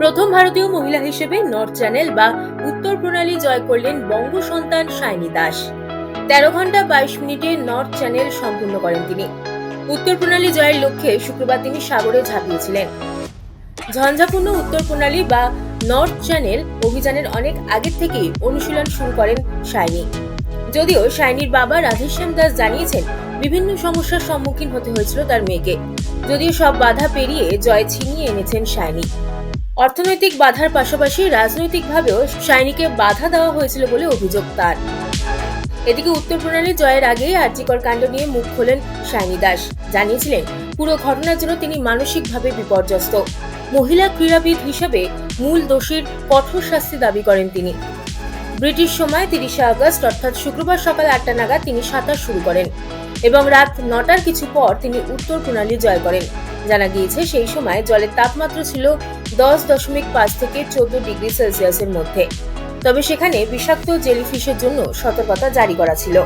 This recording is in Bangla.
প্রথম ভারতীয় মহিলা হিসেবে নর্থ চ্যানেল বা উত্তর প্রণালী জয় করলেন বঙ্গ সন্তান সায়নী দাস। তেরো ঘণ্টা বাইশ মিনিটে নর্থ চ্যানেল সম্পূর্ণ করেন তিনি। উত্তর প্রণালী জয়ের লক্ষ্যে শুক্রবার তিনি সাগরে ঝাঁপিয়েছিলেন। ঝঞ্ঝাপূর্ণ উত্তর প্রণালী বা নর্থ চ্যানেল অভিযানের অনেক আগের থেকেই অনুশীলন শুরু করেন সায়নী। যদিও সায়নীর বাবা রাধেশ্যাম দাস জানিয়েছেন, বিভিন্ন সমস্যার সম্মুখীন হতে হয়েছিল তার মেয়েকে। যদিও সব বাধা পেরিয়ে জয় ছিনিয়ে এনেছেন সায়নী। অর্থনৈতিক বাধার পাশাপাশি রাজনৈতিকভাবেও সায়নীকে বাধা দেওয়া হয়েছিল বলে অভিযোগ তার। এদিকে উত্তর প্রণালী জয়ের আগেই আর্যিকর কাণ্ড নিয়ে মুখ খোলেন সায়নী দাস। জানিয়েছিলেন, পুরো ঘটনার জন্য তিনি মানসিকভাবে বিপর্যস্ত। মহিলা ক্রীড়াবিদ হিসেবে মূল দোষীর কঠোর শাস্তি দাবি করেন তিনি। ব্রিটিশ সময় তিরিশে আগস্ট, অর্থাৎ শুক্রবার সকাল আটটা নাগাদ তিনি সাঁতার শুরু করেন এবং রাত নটার কিছু পর তিনি উত্তর প্রণালী জয় করেন। জানা গিয়েছে সেই সময় জলের তাপমাত্রা ছিল দশ দশমিক পাঁচ থেকে চোদ্দ ডিগ্রি সেলসিয়াসের মধ্যে। তবে সেখানে বিষাক্ত জেলিফিশের জন্য সতর্কতা জারি করা ছিল।